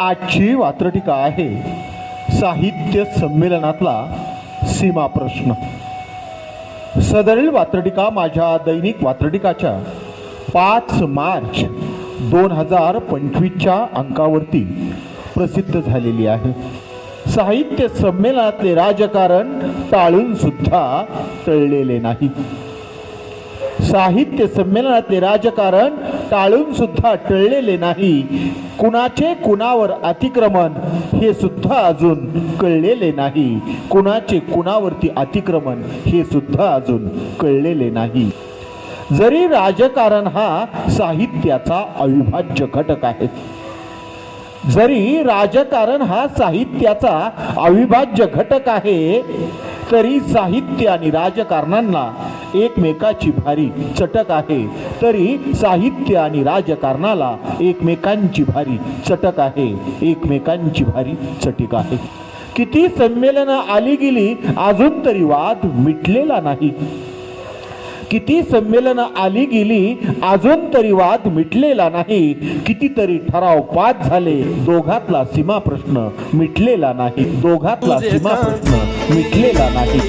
आजची वात्रटिका आहे साहित्य संमेलनातला सीमा प्रश्न. सदरील वात्रटिका माझ्या दैनिक वात्रटिकाच्या पाच मार्च दोन हजार पंचवीसच्या अंकावरती प्रसिद्ध झालेली आहे. साहित्य संमेलनातले राजकारण टाळून सुद्धा टळलेले नाही. साहित्य संमेलनातले राजकारण टाळून सुद्धा टळलेले नाही. कुणाचे कुणावर अतिक्रमण हे सुद्धा अजून कळलेले नाही. कुणाचे कुणावरती अतिक्रमण हे सुद्धा अजून कळलेले नाही. जरी राजकारण हा साहित्याचा अविभाज्य घटक आहे. जरी राजकारण हा साहित्याचा अविभाज्य घटक आहे तरी साहित्य आणि राजकारणांना एकमेकाची भारी चटक आहे. तरी साहित्य आणि राजकारणाला एकमेकांची भारी चटक आहे. एकमेकांची भारी चटीक आहे. किती संमेलनं आली गेली अजून तरी वाद मिटलेला नाही. किती संमेलनं आली गेली अजून तरी वाद मिटलेला नाही. कितीतरी ठराव पास झाले दोघातला सीमा प्रश्न मिटलेला नाही. दोघातला सीमा प्रश्न मिटलेला नाही.